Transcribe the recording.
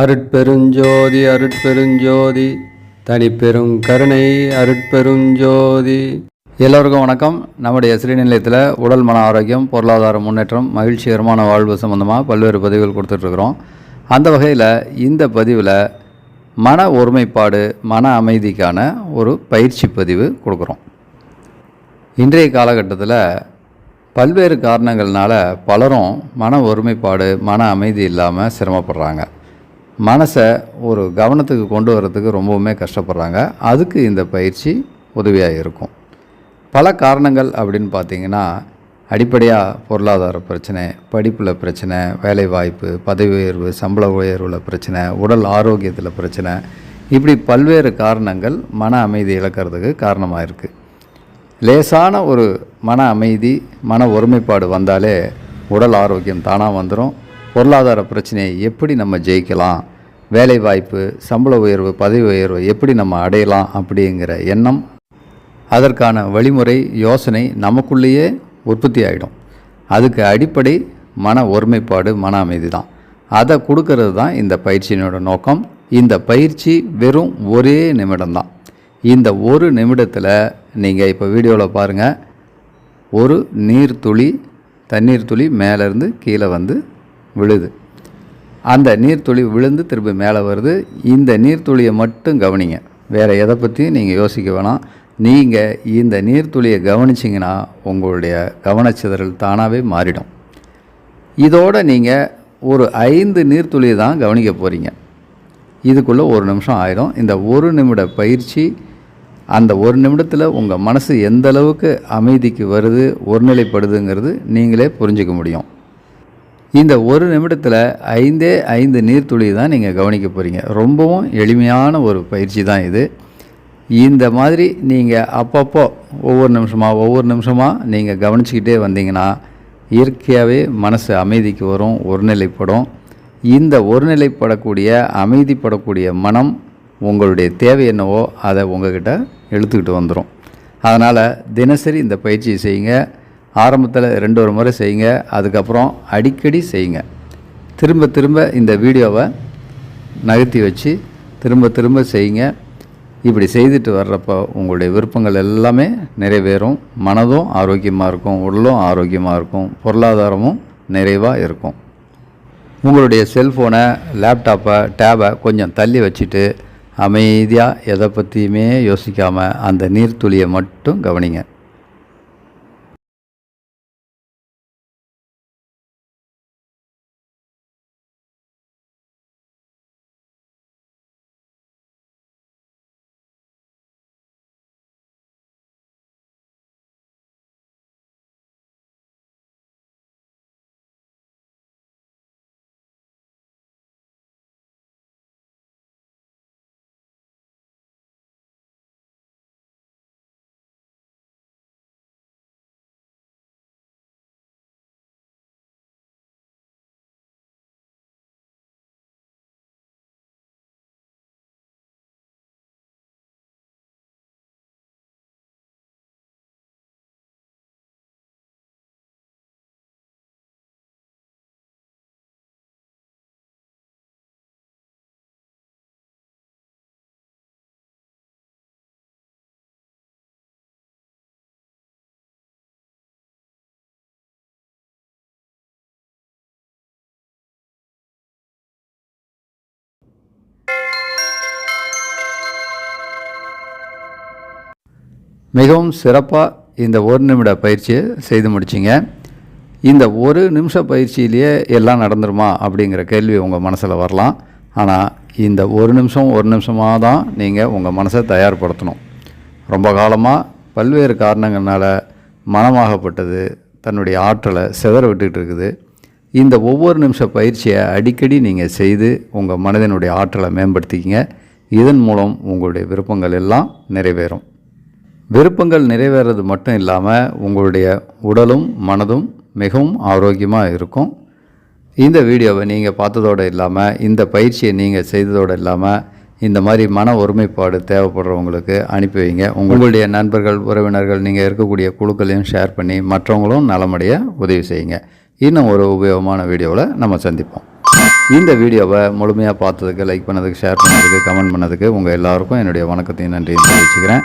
அருட்பெருஞ்சோதி அருட்பெருஞ்சோதி தனிப்பெரும் கருணை அருட்பெருஞ்சோதி. எல்லோருக்கும் வணக்கம். நம்முடைய ஸ்ரீநிலையத்தில் உடல் மன ஆரோக்கியம் பொருளாதார முன்னேற்றம் மகிழ்ச்சிகரமான வாழ்வு சம்மந்தமாக பல்வேறு பதிவுகள் கொடுத்துட்ருக்குறோம். அந்த வகையில் இந்த பதிவில் மன ஒருமைப்பாடு மன அமைதிக்கான ஒரு பயிற்சி பதிவு கொடுக்குறோம். இன்றைய காலகட்டத்தில் பல்வேறு காரணங்கள்னால பலரும் மன ஒருமைப்பாடு மன அமைதி இல்லாமல் சிரமப்படுறாங்க. மனசை ஒரு கவனத்துக்கு கொண்டு வர்றதுக்கு ரொம்பவுமே கஷ்டப்படுறாங்க. அதுக்கு இந்த பயிற்சி உதவியாக இருக்கும். பல காரணங்கள் அப்படின்னு பார்த்தீங்கன்னா அடிப்படையாக பொருளாதார பிரச்சனை படிப்பில் பிரச்சனை வேலைவாய்ப்பு பதவி உயர்வு சம்பள உயர்வில் பிரச்சனை உடல் ஆரோக்கியத்தில் பிரச்சனை. இப்படி பல்வேறு காரணங்கள் மன அமைதி இழக்கிறதுக்கு காரணமாக இருக்குது லேசான ஒரு மன அமைதி மன ஒருமைப்பாடு வந்தாலே உடல் ஆரோக்கியம் தானாக வந்துடும் பொருளாதார பிரச்சனையை எப்படி நம்ம ஜெயிக்கலாம் வேலைவாய்ப்பு சம்பள உயர்வு பதவி உயர்வு எப்படி நம்ம அடையலாம் அப்படிங்கிற எண்ணம் அதற்கான வழிமுறை யோசனை நமக்குள்ளேயே உற்பத்தி ஆகிடும் அதுக்கு அடிப்படை மன ஒருமைப்பாடு மன அமைதி தான் அதை கொடுக்கறது தான் இந்த பயிற்சியினோட நோக்கம். இந்த பயிற்சி வெறும் ஒரே நிமிடம்தான். இந்த ஒரு நிமிடத்தில் நீங்கள் இப்போ வீடியோவில் பாருங்கள் ஒரு நீர் துளி தண்ணீர் துளி மேலேருந்து கீழே வந்து விழுது. அந்த நீர்த்துளி விழுந்து திரும்பி மேலே வருது. இந்த நீர்த்துளியை மட்டும் கவனிங்க. வேறு எதை பற்றியும் நீங்கள் யோசிக்க வேணாம். நீங்கள் இந்த நீர்த்துளியை கவனிச்சிங்கன்னா உங்களுடைய கவனச்சிதறல் தானாகவே மாறிடும். இதோடு நீங்கள் ஒரு ஐந்து நீர்த்துளியை தான் கவனிக்க போகிறீங்க இதுக்குள்ளே ஒரு நிமிஷம் ஆயிடும் இந்த ஒரு நிமிட பயிற்சி அந்த ஒரு நிமிடத்தில் உங்கள் மனசு எந்த அளவுக்கு அமைதிக்கு வருது ஒருநிலைப்படுதுங்கிறது நீங்களே புரிஞ்சிக்க முடியும். இந்த ஒரு நிமிடத்தில் ஐந்தே ஐந்து நீர்த்துளி தான் நீங்கள் கவனிக்க போகிறீங்க ரொம்பவும் எளிமையான ஒரு பயிற்சி தான் இது. இந்த மாதிரி நீங்கள் அப்பப்போ ஒவ்வொரு நிமிஷமாக ஒவ்வொரு நிமிஷமாக நீங்கள் கவனிச்சிக்கிட்டே வந்தீங்கன்னா இயற்கையாகவே மனசு அமைதிக்கு வரும் ஒருநிலைப்படும். இந்த ஒருநிலைப்படக்கூடிய அமைதிப்படக்கூடிய மனம் உங்களுடைய தேவை என்னவோ அதை உங்ககிட்ட எழுத்துக்கிட்டு வந்துடும் அதனால் தினசரி இந்த பயிற்சியை செய்யுங்க. ஆரம்பத்தில் ரெண்டு ஒரு முறை செய்யுங்க அதுக்கப்புறம் அடிக்கடி செய்யுங்க. திரும்ப திரும்ப இந்த வீடியோவை நகர்த்தி வச்சு திரும்ப திரும்ப செய்யுங்க. இப்படி செய்துட்டு வர்றப்போ உங்களுடைய விருப்பங்கள் எல்லாமே நிறைவேறும். மனதும் ஆரோக்கியமாக இருக்கும் உடலும் ஆரோக்கியமாக இருக்கும் பொருளாதாரமும் நிறைவாக இருக்கும். உங்களுடைய செல்ஃபோனை லேப்டாப்பை டேபை கொஞ்சம் தள்ளி வச்சுட்டு அமைதியாக எதை பற்றியுமே யோசிக்காமல் அந்த நீர்த்துளியை மட்டும் கவனிங்க. மிகவும் சிறப்பாக இந்த ஒரு நிமிட பயிற்சியை செய்து முடிச்சிங்க. இந்த ஒரு நிமிஷ பயிற்சியிலேயே எல்லாம் நடந்துருமா அப்படிங்கிற கேள்வி உங்கள் மனசில் வரலாம். ஆனால் இந்த ஒரு நிமிஷம் ஒரு நிமிஷமாக தான் நீங்கள் உங்கள் மனசை தயார்படுத்தணும். ரொம்ப காலமாக பல்வேறு காரணங்கள்னால் மனமாகப்பட்டது தன்னுடைய ஆற்றலை சிதற விட்டுக்கிட்டு இருக்குது. இந்த ஒவ்வொரு நிமிஷ பயிற்சியை அடிக்கடி நீங்கள் செய்து உங்கள் மனதினுடைய ஆற்றலை மேம்படுத்திக்கிங்க. இதன் மூலம் உங்களுடைய விருப்பங்கள் எல்லாம் நிறைவேறும். விருப்பங்கள் நிறைவேறது மட்டும் இல்லாமல் உங்களுடைய உடலும் மனதும் மிகவும் ஆரோக்கியமாக இருக்கும். இந்த வீடியோவை நீங்கள் பார்த்ததோடு இல்லாமல் இந்த பயிற்சியை நீங்கள் செய்ததோடு இல்லாமல் இந்த மாதிரி மன ஒருமைப்பாடு தேவைப்படுறவங்களுக்கு அனுப்பி வைங்க. உங்களுடைய நண்பர்கள் உறவினர்கள் நீங்கள் இருக்கக்கூடிய குழுக்களையும் ஷேர் பண்ணி மற்றவங்களும் நலமடைய உதவி செய்யுங்க. இன்னும் ஒரு உபயோகமான வீடியோவில் நம்ம சந்திப்போம். இந்த வீடியோவை முழுமையாக பார்த்ததுக்கு லைக் பண்ணதுக்கு ஷேர் பண்ணதுக்கு கமெண்ட் பண்ணதுக்கு உங்கள் எல்லாருக்கும் என்னுடைய வணக்கத்தையும் நன்றியும் தெரிவிச்சுக்கிறேன்.